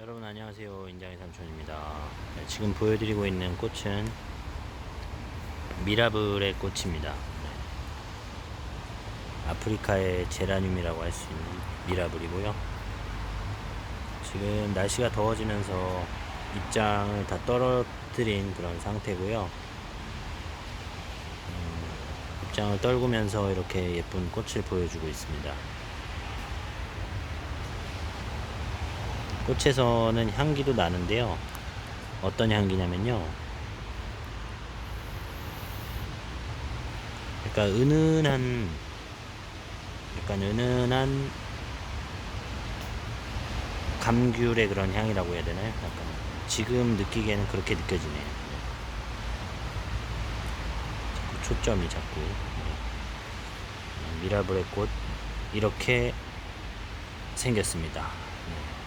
여러분 안녕하세요. 인장의 삼촌입니다. 네, 지금 보여드리고 있는 꽃은 미라블의 꽃입니다. 네. 아프리카의 제라늄이라고 할 수 있는 미라블이고요. 지금 날씨가 더워지면서 입장을 다 떨어뜨린 그런 상태고요. 음, 입장을 떨구면서 이렇게 예쁜 꽃을 보여주고 있습니다 꽃에서는 향기도 나는데요. 어떤 향기냐면요. 약간 은은한, 약간 은은한 감귤의 그런 향이라고 해야 되나요? 약간 지금 느끼기에는 그렇게 느껴지네요. 자꾸 초점이 자꾸 네. 미라블의 꽃 이렇게 생겼습니다. 네.